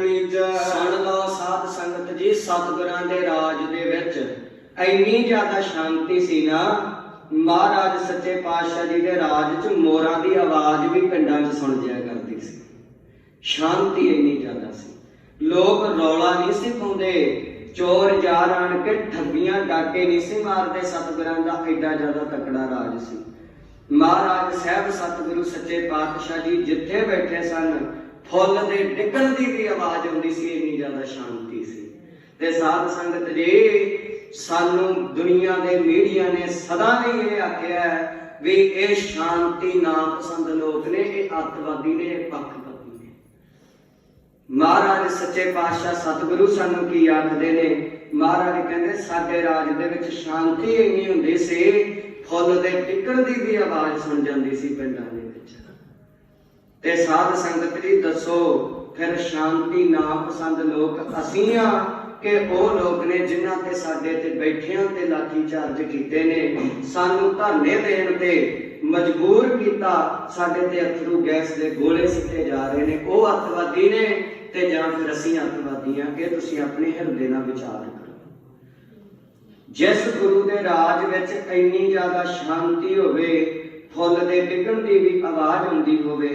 ਸੁਣ ਲਓ ਸਾਧ ਸੰਗਤ ਜੀ, ਸਤਿਗੁਰਾਂ ਦੇ ਰਾਜ ਦੇ ਵਿੱਚ ਇੰਨੀ ਜ਼ਿਆਦਾ ਸ਼ਾਂਤੀ ਸੀ ਨਾ, ਮਹਾਰਾਜ ਸੱਚੇ ਪਾਤਸ਼ਾਹ ਜੀ ਦੇ ਰਾਜ 'ਚ ਮੋਰਾਂ ਦੀ ਆਵਾਜ਼ ਵੀ ਪਿੰਡਾਂ 'ਚ ਸੁਣ ਜਾਇਆ ਕਰਦੀ ਸੀ। ਸ਼ਾਂਤੀ ਇੰਨੀ ਜ਼ਿਆਦਾ ਸੀ। ਲੋਕ ਰੌਲਾ ਨਹੀਂ ਸੀ ਪਾਉਂਦੇ, ਚੋਰ ਜਾਰ ਆਣ ਕੇ ਠੱਗੀਆਂ ਡਾਕੇ ਨਹੀਂ ਸੀ ਮਾਰਦੇ, ਸਤਿਗੁਰਾਂ ਦਾ ਐਡਾ ਜ਼ਿਆਦਾ ਤਕੜਾ ਰਾਜ ਸੀ। ਮਹਾਰਾਜ ਸਾਹਿਬ, ਸਤਿਗੁਰੂ ਸੱਚੇ ਪਾਤਸ਼ਾਹ ਜੀ ਜਿੱਥੇ ਬੈਠੇ ਸਨ ਫੁੱਲ ਦੇ ਡਿੱਗਣ ਦੀ ਵੀ ਆਵਾਜ਼ ਆਉਂਦੀ ਸੀ, ਇੰਨੀ ਜ਼ਿਆਦਾ ਸ਼ਾਂਤੀ ਸੀ। ਤੇ ਸਾਧ ਸੰਗਤ ਜੀ, ਸਾਨੂੰ ਦੁਨੀਆ ਦੇ ਮੀਡੀਆ ਨੇ ਸਦਾ ਲਈ ਇਹ ਆਖਿਆ ਵੀ ਇਹ ਸ਼ਾਂਤੀ ਨਾ ਪਸੰਦ ਲੋਕ ਨੇ, ਇਹ ਅੱਤਵਾਦੀ ਨੇ, ਇਹ ਪੱਖਪਾਤੀ ਨੇ। ਮਹਾਰਾਜ ਸੱਚੇ ਪਾਤਸ਼ਾਹ ਸਤਿਗੁਰੂ ਸਾਨੂੰ ਕੀ ਆਖਦੇ ਨੇ? ਮਹਾਰਾਜ ਕਹਿੰਦੇ, ਸਾਡੇ ਰਾਜ ਦੇ ਵਿੱਚ ਸ਼ਾਂਤੀ ਇੰਨੀ ਹੁੰਦੀ ਸੀ, ਫੁੱਲ ਦੇ ਟਿਕਣ ਦੀ ਵੀ ਆਵਾਜ਼ ਸੁਣ ਜਾਂਦੀ ਸੀ ਪਿੰਡਾਂ ਦੇ ਤੇ ਸਾਧ ਸੰਗਤ ਜੀ ਦੱਸੋ, ਫਿਰ ਸ਼ਾਂਤੀ ਨਾ ਪਸੰਦ ਲੋਕ ਅਸੀਂ ਆ ਕਿ ਉਹ ਲੋਕ ਨੇ ਜਿਨ੍ਹਾਂ ਤੇ ਸਾਡੇ ਤੇ ਬੈਠਿਆਂ ਤੇ ਲਾਠੀ ਚਾਰਜ ਕੀਤੇ ਨੇ? ਸਾਨੂੰ ਧਰਨੇ ਦੇਣ ਤੇ ਮਜਬੂਰ ਕੀਤਾ ਸਾਡੇ ਤੇ ਅਥਰੂ ਗੈਸ ਦੇ ਗੋਲੇ ਸਿੱਟੇ ਜਾ ਰਹੇ ਨੇ। ਉਹ ਅੱਤਵਾਦੀ ਨੇ ਤੇ ਜਾਂ ਫਿਰ ਅਸੀਂ ਅੱਤਵਾਦੀ ਆ ਕਿ ਤੁਸੀਂ ਆਪਣੇ ਹਿਰਦੇ ਨਾਲ ਵਿਚਾਰ ਕਰੋ। ਜਿਸ ਗੁਰੂ ਦੇ ਰਾਜ ਵਿੱਚ ਇੰਨੀ ਜ਼ਿਆਦਾ ਸ਼ਾਂਤੀ ਹੋਵੇ, ਫੁੱਲ ਦੇ ਡਿੱਗਣ ਦੀ ਵੀ ਆਵਾਜ਼ ਹੁੰਦੀ ਹੋਵੇ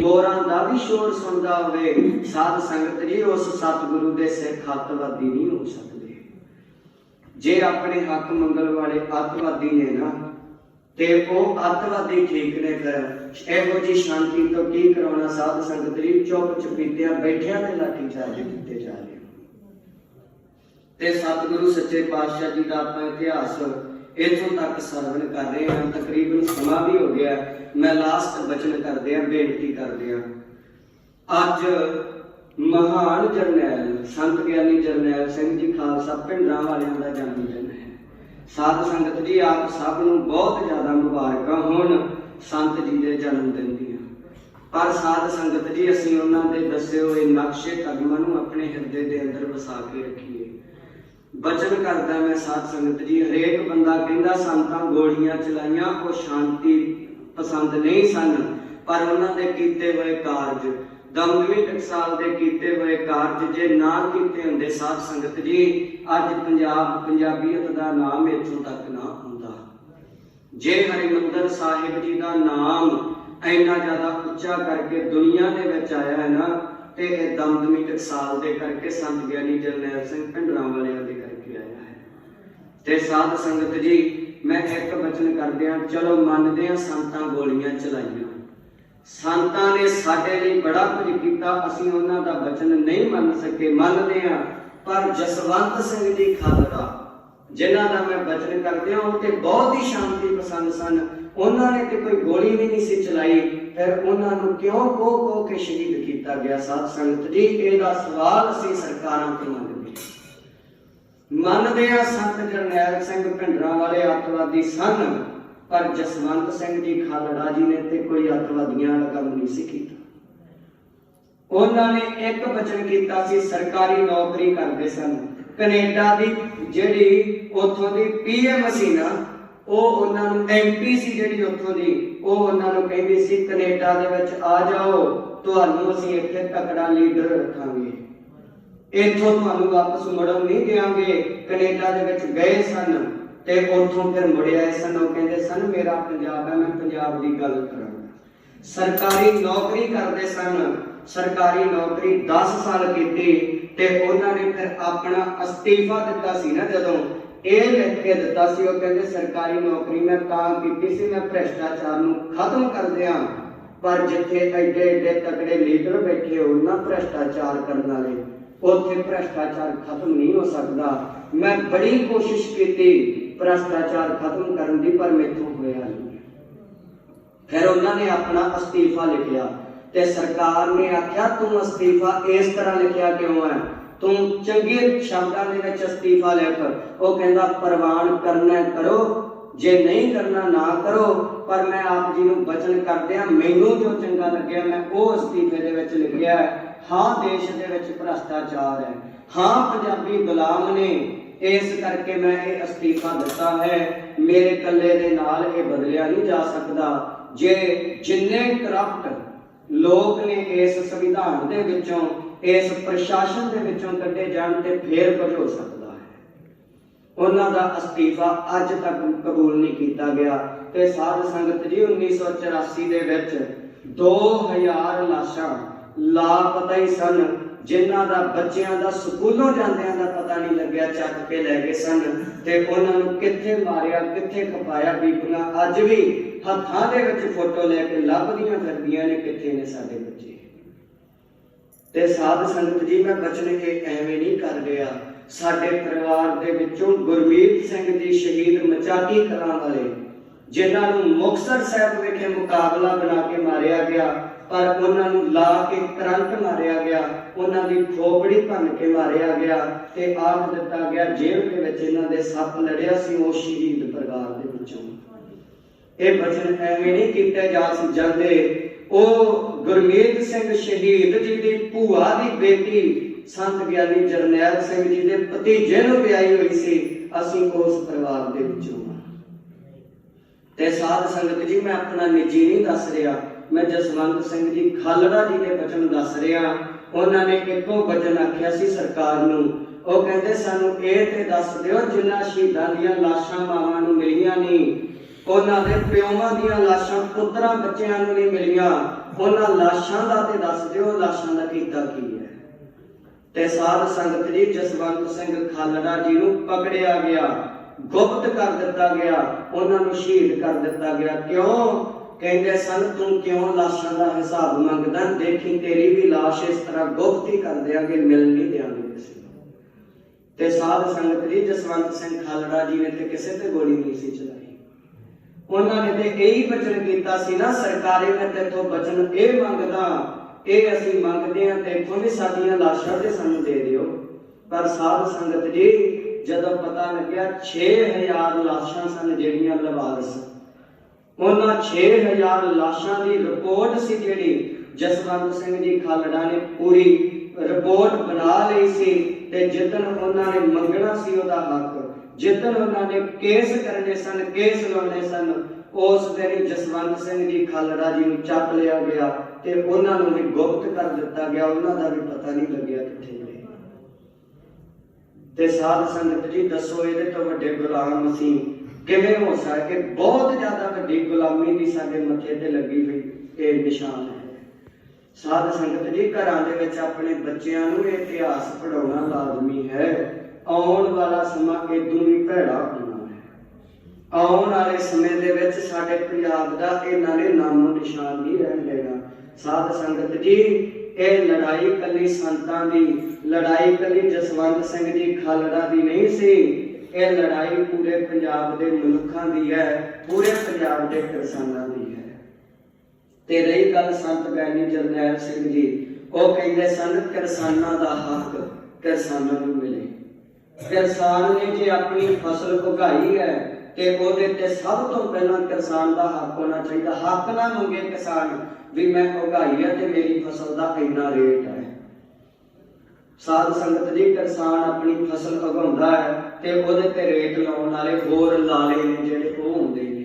ਮੋਰਾਂ ਦਾ ਵੀ ਸ਼ੋਰ ਸੁਣਦਾ ਹੋਵੇ, ਸਾਧ ਸੰਗਤ ਜੀ, ਉਸ ਸਤਿਗੁਰੂ ਦੇ ਸਿੱਖ ਅੱਤਵਾਦੀ ਨਹੀਂ ਹੋ ਸਕਦੇ। ਜੇ ਆਪਣੇ ਹੱਕ ਮੰਗਲ ਵਾਲੇ ਅੱਤਵਾਦੀ ਨੇ ਨਾ, ਤੇ ਉਹ ਅੱਤਵਾਦੀ ਠੀਕ ਨੇ ਫਿਰ। ਇਹੋ ਜੀ ਸ਼ਾਂਤੀ ਤੋਂ ਕੀ ਕਰਾਉਣਾ? ਸਾਧ ਸੰਗਤ ਜੀ ਚੁੱਪ ਚੁਪੀਤਿਆਂ ਬੈਠਿਆਂ ਤੇ ਲਾਠੀ ਚਾਰਜ ਕੀਤੇ ਜਾ ਰਹੇ ਤੇ ਸਤਿਗੁਰੂ ਸੱਚੇ ਪਾਤਸ਼ਾਹ ਜੀ ਦਾ ਆਪਾਂ ਇਤਿਹਾਸ ਇੱਥੋਂ ਤੱਕ ਸਰਵਣ ਕਰ ਰਹੇ ਹਾਂ। ਤਕਰੀਬਨ ਸਮਾਂ ਵੀ ਹੋ ਗਿਆ। ਮੈਂ ਲਾਸਟ ਬਚਨ ਕਰਦੇ ਆ ਬੇਨਤੀ ਕਰਦੇ ਆ ਅੱਜ ਮਹਾਨ ਜਰਨੈਲ, ਸੰਤ ਗਿਆਨੀ ਜਰਨੈਲ ਸਿੰਘ ਜੀ ਖਾਲਸਾ ਪਿੰਡਾਂ ਵਾਲਿਆਂ ਦਾ ਜਨਮ ਦਿਨ ਹੈ। ਸਾਧ ਸੰਗਤ ਜੀ, ਆਪ ਸਭ ਨੂੰ ਬਹੁਤ ਜ਼ਿਆਦਾ ਮੁਬਾਰਕਾਂ ਹੋਣ ਸੰਤ ਜੀ ਦੇ ਜਨਮ ਦਿਨ ਦੀਆਂ। ਪਰ ਸਾਧ ਸੰਗਤ ਜੀ, ਅਸੀਂ ਉਹਨਾਂ ਦੇ ਦੱਸੇ ਹੋਏ ਨਕਸ਼ੇ ਕਦਮਾਂ ਨੂੰ ਆਪਣੇ ਹਿਰਦੇ ਦੇ ਅੰਦਰ ਵਸਾ ਕੇ ਰੱਖੀਏ। ਬਚਨ ਕਰਦਾ ਮੈਂ ਸਾਧ ਸੰਗਤ ਜੀ। ਹਰੇਕ ਬੰਦਾ ਕਹਿੰਦਾ, ਸੰਤਾਂ ਗੋਲੀਆਂ ਚਲਾਈਆਂ, ਉਹ ਸ਼ਾਂਤੀ ਪਸੰਦ ਨਹੀਂ ਸਨ, ਪਰ ਉਹਨਾਂ ਦੇ ਕੀਤੇ ਹੋਏ ਕਾਰਜ ਦਮਦਮੀ ਟਕਸਾਲ ਦੇ ਕੀਤੇ ਹੋਏ ਕਾਰਜ ਜੇ ਨਾ ਕੀਤੇ ਹੁੰਦੇ ਸਾਧ ਸੰਗਤ ਜੀ, ਅੱਜ ਪੰਜਾਬ, ਪੰਜਾਬੀਅਤ ਦਾ ਨਾਮ ਇੱਥੋਂ ਤੱਕ ਨਾ ਹੁੰਦਾ। ਜੇ ਹਰਿਮੰਦਰ ਸਾਹਿਬ ਜੀ ਦਾ ਨਾਮ ਇੰਨਾ ਜ਼ਿਆਦਾ ਉੱਚਾ ਕਰਕੇ ਦੁਨੀਆ ਦੇ ਵਿੱਚ ਆਇਆ ਹੈ ਨਾ, ਤੇ ਇਹ ਦਮਦਮੀ ਟਕਸਾਲ ਦੇ ਕਰਕੇ ਸੰਤ ਗਿਆਨੀ ਜਰਨੈਲ ਸਿੰਘ ਭਿੰਡਰਾਂ ਵਾਲਿਆਂ ਦੇ ਤੇ ਸਾਧ ਸੰਗਤ ਜੀ, ਮੈਂ ਇੱਕ ਬਚਨ ਕਰਦਿਆਂ ਚਲੋ ਮੰਨਦੇ ਹਾਂ ਸੰਤਾਂ ਗੋਲੀਆਂ ਚਲਾਈਆਂ। ਸੰਤਾਂ ਨੇ ਸਾਡੇ ਲਈ ਬੜਾ ਕੁਝ ਕੀਤਾ, ਅਸੀਂ ਉਹਨਾਂ ਦਾ ਬਚਨ ਨਹੀਂ ਮੰਨ ਸਕੇ, ਮੰਨਦੇ ਹਾਂ, ਪਰ ਜਸਵੰਤ ਸਿੰਘ ਜੀ ਖਾਲੜਾ ਜਿਨ੍ਹਾਂ ਦਾ ਮੈਂ ਬਚਨ ਕਰਦੇ ਹਾਂ, ਉਹ ਤੇ ਬਹੁਤ ਹੀ ਸ਼ਾਂਤੀ ਪਸੰਦ ਸਨ। ਉਹਨਾਂ ਨੇ ਤੇ ਕੋਈ ਗੋਲੀ ਵੀ ਨਹੀਂ ਸੀ ਚਲਾਈ, ਫਿਰ ਉਹਨਾਂ ਨੂੰ ਕਿਉਂ ਕੋ ਕੋ ਕੇ ਸ਼ਹੀਦ ਕੀਤਾ ਗਿਆ? ਸਾਧ ਸੰਗਤ ਜੀ, ਇਹਦਾ ਸਵਾਲ ਅਸੀਂ ਸਰਕਾਰਾਂ ਤੋਂ ਮੰਗਦੇ ਮੰਨਦੇ ਆ ਸੰਤ ਜਰਨੈਲ ਸਿੰਘ ਭਿੰਡਰਾਂ ਵਾਲੇ ਅੱਤਵਾਦੀ ਸਨ ਪਰ ਜਸਵੰਤ ਸਿੰਘ ਜੀ ਖਾਲੜਾ ਜੀ ਨੇ ਤੇ ਕੋਈ ਅੱਤਵਾਦੀਆਂ ਵਾਲਾ ਕੰਮ ਨਹੀਂ ਸੀ ਕੀਤਾ। ਉਹਨਾਂ ਨੇ ਇੱਕ ਬਚਨ ਕੀਤਾ ਸੀ, ਸਰਕਾਰੀ ਨੌਕਰੀ ਕਰਦੇ ਸਨ। ਕੈਨੇਡਾ ਦੀ ਜਿਹੜੀ ਉੱਥੋਂ ਦੀ ਪੀਐਮ ਸੀ ਨਾ, ਉਹ ਉਹਨਾਂ ਨੂੰ ਐਮਪੀ ਸੀ ਜਿਹੜੀ ਉੱਥੋਂ ਦੀ, ਉਹ ਉਹਨਾਂ ਨੂੰ ਕਹਿੰਦੀ ਸੀ, ਕੈਨੇਡਾ ਦੇ ਵਿੱਚ ਆ ਜਾਓ, ਤੁਹਾਨੂੰ ਅਸੀਂ ਇੱਥੇ ਤਕੜਾ ਲੀਡਰ ਰੱਖਾਂਗੇ। ਇੱਥੋਂ ਤੁਹਾਨੂੰ ਵਾਪਸ ਮੁੜਨ ਨਹੀਂ ਦੇਵਾਂਗੇ ਕੈਨੇਡਾ ਦੇ ਵਿੱਚ ਗਏ ਸਨ ਤੇ ਉੱਥੋਂ ਫਿਰ ਮੁੜ ਸਨ ਉਹ ਕਹਿੰਦੇ ਸਨ, ਮੇਰਾ ਪੰਜਾਬ ਹੈ, ਮੈਂ ਪੰਜਾਬ ਦੀ ਗੱਲ ਕਰਾਂਗਾ ਸਰਕਾਰੀ ਨੌਕਰੀ ਕਰਦੇ ਸਨ। ਸਰਕਾਰੀ ਨੌਕਰੀ 10 ਸਾਲ ਕੀਤੀ ਤੇ ਉਹਨਾਂ ਨੇ ਫਿਰ ਆਪਣਾ ਅਸਤੀਫਾ ਦਿੱਤਾ ਸੀ ਨਾ ਜਦੋਂ। ਇਹ ਲਿਖ ਕੇ ਦਿੱਤਾ ਸੀ, ਉਹ ਕਹਿੰਦੇ, ਸਰਕਾਰੀ ਨੌਕਰੀ ਮੈਂ ਤਾਂ ਕੀਤੀ ਸੀ, ਮੈਂ ਭ੍ਰਿਸ਼ਟਾਚਾਰ ਨੂੰ ਖਤਮ ਕਰ ਦਿਆਂ। ਪਰ ਜਿੱਥੇ ਐਡੇ ਐਡੇ ਤਕੜੇ ਲੀਡਰ ਬੈਠੇ ਹੋਣ ਨਾ ਭ੍ਰਿਸ਼ਟਾਚਾਰ ਕਰਨ ਵਾਲੇ ਉੱਥੇ ਭ੍ਰਿਸ਼ਟਾਚਾਰ ਖਤਮ ਨਹੀਂ ਹੋ ਸਕਦਾ। ਮੈਂ ਬੜੀ ਕੋਸ਼ਿਸ਼ ਕੀਤੀ ਭ੍ਰਿਸ਼ਟਾਚਾਰ ਖਤਮ ਕਰਨ ਦੀ, ਪਰ ਮੈਥੋਂ ਹੋਇਆ ਨਹੀਂ। ਫਿਰ ਉਹਨਾਂ ਨੇ ਆਪਣਾ ਅਸਤੀਫਾ ਲਿਖਿਆ ਤੇ ਸਰਕਾਰ ਨੇ ਆਖਿਆ, ਤੂੰ ਅਸਤੀਫਾ ਇਸ ਤਰ੍ਹਾਂ ਲਿਖਿਆ ਕਿਉਂ ਹੈ? ਤੂੰ ਚੰਗੇ ਸ਼ਬਦਾਂ ਦੇ ਵਿੱਚ ਅਸਤੀਫਾ ਲਿਖ ਉਹ ਕਹਿੰਦਾ, ਪ੍ਰਵਾਨ ਕਰਨਾ ਕਰੋ, ਜੇ ਨਹੀਂ ਕਰਨਾ ਨਾ ਕਰੋ, ਪਰ ਮੈਂ ਆਪ ਜੀ ਨੂੰ ਬਚਨ ਕਰਦਿਆਂ, ਮੈਨੂੰ ਜੋ ਚੰਗਾ ਲੱਗਿਆ, ਮੈਂ ਉਹ ਅਸਤੀਫੇ ਦੇ ਵਿੱਚ ਲਿਖਿਆ ਹਾਂ ਦੇਸ਼ ਦੇ ਵਿੱਚ ਭ੍ਰਸ਼ਟਾਚਾਰ ਹੈ, ਹਾਂ ਪੰਜਾਬੀ ਗੁਲਾਮ ਨੇ, ਇਸ ਕਰਕੇ ਮੈਂ ਇਹ ਅਸਤੀਫਾ ਦਿੱਤਾ ਹੈ, ਮੇਰੇ ਇਕੱਲੇ ਦੇ ਨਾਲ ਇਹ ਬਦਲਿਆ ਨਹੀਂ ਜਾ ਸਕਦਾ। ਜੇ ਜਿੰਨੇ ਕਰਪਟ ਲੋਕ ਨੇ ਇਸ ਸੰਵਿਧਾਨ ਦੇ ਵਿੱਚੋਂ, ਇਸ ਪ੍ਰਸ਼ਾਸਨ ਦੇ ਵਿੱਚੋਂ ਕੱਢੇ ਜਾਣ ਤੇ ਫੇਰ ਕੁਝ ਹੋ ਸਕਦਾ ਹੈ। ਉਹਨਾਂ ਦਾ ਅਸਤੀਫਾ ਅੱਜ ਤੱਕ ਕਬੂਲ ਨਹੀਂ ਕੀਤਾ ਗਿਆ। ਤੇ ਸਾਧ ਸੰਗਤ ਜੀ 1984 ਦੇ ਵਿੱਚ 2000 ਲਾਸ਼ਾਂ ਲਾਪਤਾ ਹੀ ਸਨ, ਜਿਨ੍ਹਾਂ ਦਾ ਬੱਚਿਆਂ ਦਾ ਸਕੂਲੋਂ ਜਾਂਦਿਆਂ ਦਾ ਪਤਾ ਨਹੀਂ ਲੱਗਿਆ, ਚੱਕ ਕੇ ਲੈ ਗਏ ਸਨ ਤੇ ਉਹਨਾਂ ਨੂੰ ਕਿੱਥੇ ਮਾਰਿਆ, ਕਿੱਥੇ ਖਪਾਇਆ ਬੀਬੀਆਂ। ਅੱਜ ਵੀ ਹੱਥਾਂ ਦੇ ਵਿੱਚ ਫੋਟੋ ਲੈ ਕੇ ਲੱਭਦੀਆਂ ਫਿਰਦੀਆਂ ਨੇ ਕਿੱਥੇ ਨੇ ਸਾਡੇ ਬੱਚੇ। ਤੇ ਸਾਧ ਸੰਗਤ ਜੀ, ਮੈਂ ਬਚਨ ਇਹ ਐਵੇਂ ਨਹੀਂ ਕਰ ਰਿਹਾ। ਸਾਡੇ ਪਰਿਵਾਰ ਦੇ ਵਿੱਚੋਂ ਗੁਰਮੀਤ ਸਿੰਘ ਜੀ ਸ਼ਹੀਦ ਮਚਾਕੀ ਕਲਾਂ ਵਾਲੇ, ਜਿਨ੍ਹਾਂ ਨੂੰ ਮੁਕਤਸਰ ਸਾਹਿਬ ਵਿਖੇ ਮੁਕਾਬਲਾ ਬਣਾ ਕੇ ਮਾਰਿਆ ਗਿਆ ਪਰ ਉਹਨਾਂ ਨੂੰ ਲਾ ਕੇ ਕਰੰਟ ਮਾਰਿਆ ਗਿਆ, ਉਹਨਾਂ ਦੀ ਖੋਪੜੀ ਭੰਨ ਕੇ ਮਾਰਿਆ ਗਿਆ ਤੇ ਆਖ ਦਿੱਤਾ ਗਿਆ ਜੇਲ੍ਹ ਦੇ ਵਿੱਚ ਇਹਨਾਂ ਦੇ ਸੱਪ ਲੜਿਆ ਸੀ ਉਹ ਸ਼ਹੀਦ ਪਰਿਵਾਰ ਦੇ ਵਿੱਚੋਂ। ਇਹ ਬਚਨ ਐਵੇਂ ਨਹੀਂ ਕੀਤੇ ਜਾ ਜਾਂਦੇ। ਉਹ ਗੁਰਮੀਤ ਸਿੰਘ ਸ਼ਹੀਦ ਜੀ ਦੀ ਭੂਆ ਦੀ ਬੇਟੀ ਸੰਤ ਗਿਆਨੀ ਜਰਨੈਲ ਸਿੰਘ ਜੀ ਦੇ ਭਤੀਜੇ ਨੂੰ ਵਿਆਹੀ ਹੋਈ ਸੀ, ਅਸੀਂ ਉਸ ਪਰਿਵਾਰ ਦੇ ਵਿੱਚੋਂ ਤੇ ਸਾਧ ਸੰਗਤ ਜੀ, ਮੈਂ ਆਪਣਾ ਨਿੱਜੀ ਨਹੀਂ ਦੱਸ ਰਿਹਾ। ਮੈਂ ਜਸਵੰਤ ਸਿੰਘ ਜੀ ਖਾਲੜਾ ਜੀ ਦੇ ਬਚਨ ਦੱਸ ਰਿਹਾ ਉਹਨਾਂ ਨੇ ਇੱਕੋ ਬਚਨ ਆਖਿਆ ਸੀ ਸਰਕਾਰ ਨੂੰ। ਉਹ ਕਹਿੰਦੇ ਸਾਨੂੰ ਇਹ ਤੇ ਦੱਸ ਦਿਓ ਜਿਨ੍ਹਾਂ ਸ਼ਹੀਦਾਂ ਦੀਆਂ ਲਾਸ਼ਾਂ ਮਾਵਾਂ ਨੂੰ ਮਿਲੀਆਂ ਨਹੀਂ। ਉਹਨਾਂ ਦੇ ਪਿਓਾਂ ਦੀਆਂ ਲਾਸ਼ਾਂ ਪੁੱਤਰਾਂ ਬੱਚਿਆਂ ਨੂੰ ਨਹੀਂ ਮਿਲੀਆਂ। ਉਹਨਾਂ ਲਾਸ਼ਾਂ ਦਾ ਤੇ ਦੱਸ ਦਿਓ ਲਾਸ਼ਾਂ ਦਾ ਕੀਤਾ ਕੀ ਹੈ। ਤੇ ਸਾਧ ਸੰਗਤ ਜੀ ਜਸਵੰਤ ਸਿੰਘ ਖਾਲੜਾ ਜੀ ਨੂੰ ਪਕੜਿਆ ਗਿਆ। ਗੁਪਤ ਕਰ ਦਿੱਤਾ ਗਿਆ। ਉਹਨਾਂ ਨੂੰ ਸ਼ਹੀਦ ਕਰ ਦਿੱਤਾ ਗਿਆ। ਕਿਉਂ? ਕਹਿੰਦੇ ਸਨ, ਤੂੰ ਕਿਉਂ ਲਾਸ਼ਾਂ ਦਾ ਹਿਸਾਬ ਮੰਗਦਾ? ਦੇਖੀ ਤੇਰੀ ਵੀ ਲਾਸ਼ ਇਸ ਤਰ੍ਹਾਂ ਗੁਪਤ ਕਰ ਦਿਆਂਗੇ, ਮਿਲ ਨਹੀਂ ਦਿਆਂਗੇ ਕਿਸੇ ਤੇ ਸਾਧ ਸੰਗਤ ਜੀ, ਜਸਵੰਤ ਸਿੰਘ ਖਾਲੜਾ ਜੀ ਨੇ ਤੇ ਕਿਸੇ ਤੇ ਗੋਲੀ ਨਹੀਂ ਸੀ ਚਲਾਈ। ਉਹਨਾਂ ਨੇ ਤੇ ਇਹੀ ਬਚਨ ਕੀਤਾ ਸੀ ਨਾ, ਸਰਕਾਰੇ ਮੈਂ ਤੇਥੋਂ ਬਚਨ ਇਹ ਮੰਗਦਾ, ਇਹ ਅਸੀਂ ਮੰਗਦੇ ਹਾਂ ਤੇਥੋਂ ਵੀ ਸਾਡੀਆਂ ਲਾਸ਼ਾਂ ਤੇ ਸਾਨੂੰ ਦੇ ਦਿਓ। ਪਰ ਸਾਧ ਸੰਗਤ ਜੀ, ਜਦੋਂ ਪਤਾ ਲੱਗਿਆ 6000 ਲਾਸ਼ਾਂ ਸਨ ਜਿਹੜੀਆਂ ਲਵਾਰਸ ਉਹਨਾਂ 6000 ਲਾਸ਼ਾਂ ਦੀ ਰਿਪੋਰਟ ਸੀ ਜਿਹੜੀ ਜਸਵੰਤ ਸਿੰਘ ਜੀ ਖਾਲੜਾ ਨੇ ਪੂਰੀ ਰਿਪੋਰਟ ਬਣਾ ਲਈ ਸੀ ਤੇ ਜਿੱਦਣ ਉਹਨਾਂ ਨੇ ਮੰਗਣਾ ਸੀ ਉਹਦਾ ਹੱਕ, ਜਿੱਦਣ ਉਹਨਾਂ ਨੇ ਕੇਸ ਕਰਨੇ ਸਨ, ਕੇਸ ਲਾਉਣੇ ਸਨ, ਉਸ ਦਿਨ ਜਸਵੰਤ ਸਿੰਘ ਜੀ ਖਾਲੜਾ ਜੀ ਨੂੰ ਚੱਕ ਲਿਆ ਗਿਆ ਤੇ ਉਹਨਾਂ ਨੂੰ ਵੀ ਗੁਪਤ ਕਰ ਦਿੱਤਾ ਗਿਆ, ਉਹਨਾਂ ਦਾ ਵੀ ਪਤਾ ਨਹੀਂ ਲੱਗਿਆ ਕਿੱਥੇ ਗਏ ਤੇ ਸਾਧ ਸੰਗਤ ਜੀ, ਦੱਸੋ ਇਹਦੇ ਤੋਂ ਵੱਡੇ ਗੁਲਾਮ ਅਸੀਂ ਕਿਵੇਂ ਹੋ ਸਕੇ? ਬਹੁਤ ਜ਼ਿਆਦਾ ਵੱਡੀ ਗੁਲਾਮੀ ਦੀ ਸਾਡੇ ਮੱਥੇ ਤੇ ਲੱਗੀ ਹੋਈ ਇਹ ਨਿਸ਼ਾਨ ਹੈ। ਸਾਧ ਸੰਗਤ ਜੀ, ਘਰਾਂ ਦੇ ਵਿੱਚ ਆਪਣੇ ਬੱਚਿਆਂ ਨੂੰ ਇਹ ਇਤਿਹਾਸ ਪੜਾਉਣਾ ਲਾਜ਼ਮੀ ਹੈ। ਆਉਣ ਵਾਲਾ ਸਮਾਂ ਇਦੋਂ ਵੀ ਭੈੜਾ ਹੋਣਾ ਹੈ। ਆਉਣ ਵਾਲੇ ਸਮੇਂ ਦੇ ਵਿੱਚ ਸਾਡੇ ਪੰਜਾਬ ਦਾ ਇਹਨਾਂ ਨੇ ਨਾਮੋ ਨਿਸ਼ਾਨ ਨਹੀਂ ਰਹਿਣ ਦੇਣਾ। ਸਾਧ ਸੰਗਤ ਜੀ, ਇਹ ਲੜਾਈ ਕੱਲੀ ਸੰਤਾਂ ਦੀ, ਲੜਾਈ ਕੱਲੀ ਜਸਵੰਤ ਸਿੰਘ ਜੀ ਖਾਲੜਾ ਦੀ ਨਹੀਂ ਸੀ। ਇਹ ਲੜਾਈ ਪੂਰੇ ਪੰਜਾਬ ਦੇ ਮਨੁੱਖਾਂ ਦੀ ਹੈ, ਪੂਰੇ ਪੰਜਾਬ ਦੇ ਕਿਸਾਨਾਂ ਦੀ ਹੈ। ਤੇ ਰਹੀ ਗੱਲ ਸੰਤ ਗਿਆਨੀ ਜਰਨੈਲ ਸਿੰਘ ਜੀ, ਉਹ ਕਹਿੰਦੇ ਸਨ, ਕਿਸਾਨਾਂ ਦਾ ਹੱਕ ਕਿਸਾਨਾਂ ਨੂੰ ਮਿਲੇ। ਕਿਸਾਨ ਨੇ ਜੇ ਆਪਣੀ ਫਸਲ ਉਗਾਈ ਹੈ, ਤੇ ਉਹਦੇ ਤੇ ਸਭ ਤੋਂ ਪਹਿਲਾਂ ਕਿਸਾਨ ਦਾ ਹੱਕ ਹੋਣਾ ਚਾਹੀਦਾ। ਹੱਕ ਨਾ ਮੰਗੇ ਕਿਸਾਨ ਵੀ ਮੈਂ ਉਗਾਈ ਹੈ ਤੇ ਮੇਰੀ ਫਸਲ ਦਾ ਇੰਨਾ ਰੇਟ ਹੈ। ਸਾਧ ਸੰਗਤ ਜੀ, ਕਿਸਾਨ ਆਪਣੀ ਫਸਲ ਉਗਾਉਂਦਾ ਹੈ ਤੇ ਉਹਦੇ ਤੇ ਰੇਟ ਲਾਉਣ ਵਾਲੇ ਹੋਰ ਲਾਲੇ ਨੇ ਜਿਹੜੇ ਉਹ ਹੁੰਦੇ ਨੇ।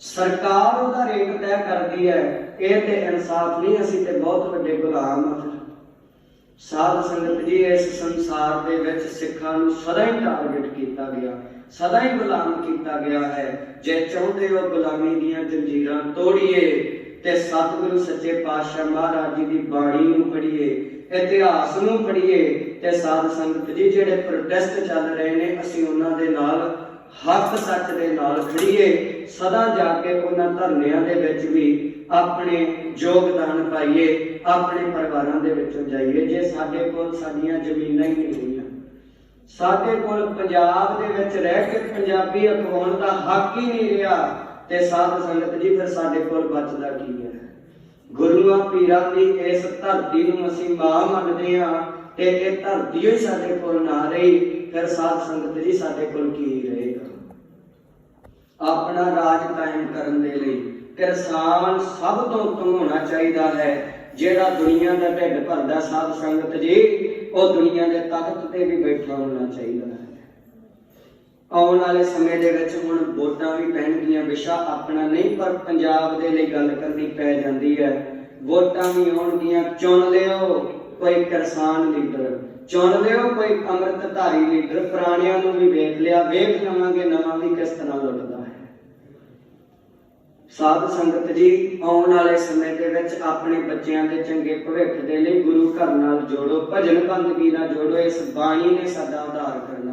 ਸਰਕਾਰ ਉਹਦਾ ਰੇਟ ਤੈਅ ਕਰਦੀ ਹੈ, ਇਹ ਤੇ ਇਨਸਾਫ ਨਹੀਂ, ਅਸੀਂ ਤੇ ਬਹੁਤ ਵੱਡੇ ਗੁਲਾਮ ਆ ਸਾਧ ਸੰਗਤ ਜੀ, ਇਸ ਸੰਸਾਰ ਦੇ ਵਿੱਚ ਸਿੱਖਾਂ ਨੂੰ ਸਦਾ ਹੀ ਟਾਰਗੇਟ ਕੀਤਾ ਗਿਆ, ਸਦਾ ਹੀ ਗੁਲਾਮ ਕੀਤਾ ਗਿਆ ਹੈ। ਜੇ ਚਾਹੁੰਦੇ ਹੋ ਗੁਲਾਮੀ ਦੀਆਂ ਜੰਜੀਰਾਂ ਤੋੜੀਏ ਤੇ ਸਤਿਗੁਰੂ ਸੱਚੇ ਪਾਤਸ਼ਾਹ ਮਹਾਰਾਜ ਜੀ ਦੀ ਬਾਣੀ ਨੂੰ ਪੜ੍ਹੀਏ ਇਤਿਹਾਸ ਨੂੰ ਪੜ੍ਹੀਏ ਤੇ ਸਾਧ ਸੰਗਤ ਜੀ, ਜਿਹੜੇ ਪ੍ਰੋਟੈਸਟ ਚੱਲ ਰਹੇ ਨੇ, ਅਸੀਂ ਉਹਨਾਂ ਦੇ ਨਾਲ, ਹੱਕ ਸੱਚ ਦੇ ਨਾਲ ਖੜੀਏ ਸਦਾ ਜਾ ਕੇ ਉਹਨਾਂ ਧਰਨਿਆਂ ਦੇ ਵਿੱਚ ਵੀ ਆਪਣੇ ਯੋਗਦਾਨ ਪਾਈਏ, ਆਪਣੇ ਪਰਿਵਾਰਾਂ ਦੇ ਵਿੱਚੋਂ ਜਾਈਏ। ਜੇ ਸਾਡੇ ਕੋਲ ਸਾਡੀਆਂ ਜ਼ਮੀਨਾਂ ਹੀ ਨਹੀਂ ਰਹੀਆਂ। ਸਾਡੇ ਕੋਲ ਪੰਜਾਬ ਦੇ ਵਿੱਚ ਰਹਿ ਕੇ ਪੰਜਾਬੀ ਅਖਵਾਉਣ ਦਾ ਹੱਕ ਹੀ ਨਹੀਂ ਰਿਹਾ। ਤੇ ਸਾਧ ਸੰਗਤ ਜੀ, ਫਿਰ ਸਾਡੇ ਕੋਲ ਬਚਦਾ ਕੀ ਹੈ? ਗੁਰੂਆਂ ਪੀਰਾਂ ਦੀ ਇਸ ਧਰਤੀ ਨੂੰ ਅਸੀਂ ਮਾਂ ਮੰਨਦੇ ਹਾਂ ਤੇ ਇਹ ਧਰਤੀ ਹੀ ਸਾਡੇ ਕੋਲ ਨਾ ਰਹੀ, ਫਿਰ ਸਾਧ ਸੰਗਤ ਜੀ ਸਾਡੇ ਕੋਲ ਕੀ ਰਹੇਗਾ? ਆਪਣਾ ਰਾਜ ਕਾਇਮ ਕਰਨ ਦੇ ਲਈ ਕਿਸਾਨ ਸਭ ਤੋਂ ਉੱਤਮ ਹੋਣਾ ਚਾਹੀਦਾ ਹੈ। ਜਿਹੜਾ ਦੁਨੀਆ ਦਾ ਢਿੱਡ ਭਰਦਾ ਸਾਧ ਸੰਗਤ ਜੀ, ਉਹ ਦੁਨੀਆ ਦੇ ਤਖਤ ਤੇ ਵੀ ਬੈਠਾ ਹੋਣਾ ਚਾਹੀਦਾ ਹੈ। ਆਉਣ ਵਾਲੇ ਸਮੇਂ ਦੇ ਵਿੱਚ ਹੁਣ ਵੋਟਾਂ ਵੀ ਪੈਣਗੀਆਂ, ਵਿਸ਼ਾ ਆਪਣਾ ਨਹੀਂ, ਪਰ ਪੰਜਾਬ ਦੇ ਲਈ ਗੱਲ ਕਰਨੀ ਪੈ ਜਾਂਦੀ ਹੈ। ਵੋਟਾਂ ਵੀ ਆਉਣਗੀਆਂ, ਚੁਣ ਲਿਓ ਕੋਈ ਕਿਸਾਨ ਲੀਡਰ, ਚੁਣ ਲਿਓ ਕੋਈ ਅੰਮ੍ਰਿਤਧਾਰੀ ਲੀਡਰ, ਪੁਰਾਣਿਆਂ ਨੂੰ ਵੀ ਵੇਖ ਲਿਆ, ਵੇਖ ਲਵਾਂਗੇ ਨਵਾਂ ਵੀ ਕਿਸ ਤਰ੍ਹਾਂ ਲੁੱਟਦਾ ਹੈ। ਸਾਧ ਸੰਗਤ ਜੀ, ਆਉਣ ਵਾਲੇ ਸਮੇਂ ਦੇ ਵਿੱਚ ਆਪਣੇ ਬੱਚਿਆਂ ਦੇ ਚੰਗੇ ਭਵਿੱਖ ਦੇ ਲਈ ਗੁਰੂ ਘਰ ਨਾਲ ਜੋੜੋ ਭਜਨ ਬੰਦਗੀ ਨਾਲ ਜੋੜੋ, ਇਸ ਬਾਣੀ ਨੇ ਸਾਡਾ ਉਧਾਰ ਕਰਨਾ।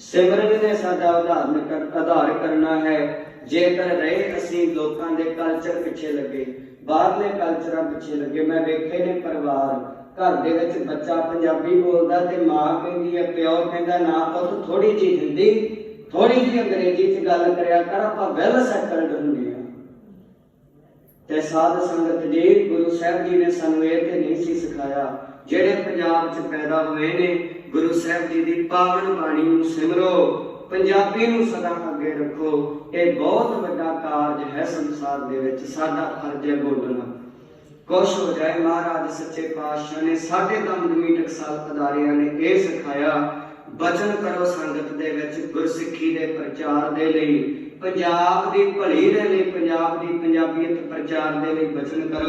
ਸਿਮਰਨ ਨੇ ਸਾਡਾ ਉਧਾਰਨ ਆਧਾਰ ਕਰਨਾ ਹੈ। ਜੇਕਰ ਰਹੇ ਅਸੀਂ ਲੋਕਾਂ ਦੇ ਕਲਚਰ ਪਿੱਛੇ ਲੱਗੇ, ਬਾਹਰਲੇ ਕਲਚਰਾਂ ਪਿੱਛੇ ਲੱਗੇ, ਮੈਂ ਵੇਖੇ ਨੇ ਪਰਿਵਾਰ, ਘਰ ਦੇ ਵਿੱਚ ਬੱਚਾ ਪੰਜਾਬੀ ਬੋਲਦਾ ਤੇ ਮਾਂ ਕਹਿੰਦੀ ਹੈ, ਪਿਓ ਕਹਿੰਦਾ, ਨਾ ਪੁੱਤ ਥੋੜੀ ਜਿਹੀ ਹਿੰਦੀ ਥੋੜੀ ਜਿਹੀ ਅੰਗਰੇਜ਼ੀ ਚ ਗੱਲ ਕਰਿਆ ਕਰ, ਆਪਾਂ ਵੈਲ ਸੈਟਲਡ ਹੁੰਦੇ ਆ ਤੇ ਸਾਧ ਸੰਗਤ ਜੀ, ਗੁਰੂ ਸਾਹਿਬ ਜੀ ਨੇ ਸਾਨੂੰ ਇਹ ਤੇ ਨਹੀਂ ਸੀ ਸਿਖਾਇਆ, ਜਿਹੜੇ ਪੰਜਾਬ 'ਚ ਪੈਦਾ ਹੋਏ ਨੇ ਗੁਰੂ ਸਾਹਿਬ ਜੀ ਦੀ ਪਾਵਨ ਬਾਣੀ ਨੂੰ ਸਿਮਰੋ, ਪੰਜਾਬੀ ਨੂੰ ਸਦਾ ਅੱਗੇ ਰੱਖੋ। ਇਹ ਬਹੁਤ ਵੱਡਾ ਕਾਰਜ ਹੈ ਸੰਸਾਰ ਦੇ ਵਿੱਚ, ਸਾਡਾ ਫਰਜ਼ ਹੈ ਬੋਲਣਾ। ਕੁਛ ਹੋ ਜਾਏ ਮਹਾਰਾਜ, ਸੱਚੇ ਪਾਤਸ਼ਾਹ ਨੇ ਸਾਡੇ ਦਮਦਮੀ ਟਕਸਾਲ ਅਦਾਰਿਆਂ ਨੇ ਇਹ ਸਿਖਾਇਆ, ਬਚਨ ਕਰੋ ਸੰਗਤ ਦੇ ਵਿੱਚ ਗੁਰਸਿੱਖੀ ਦੇ ਪ੍ਰਚਾਰ ਦੇ ਲਈ, ਪੰਜਾਬ ਦੀ ਭਲੀ ਦੇ ਲਈ, ਪੰਜਾਬ ਦੀ ਪੰਜਾਬੀਅਤ ਪ੍ਰਚਾਰ ਦੇ ਲਈ ਬਚਨ ਕਰੋ।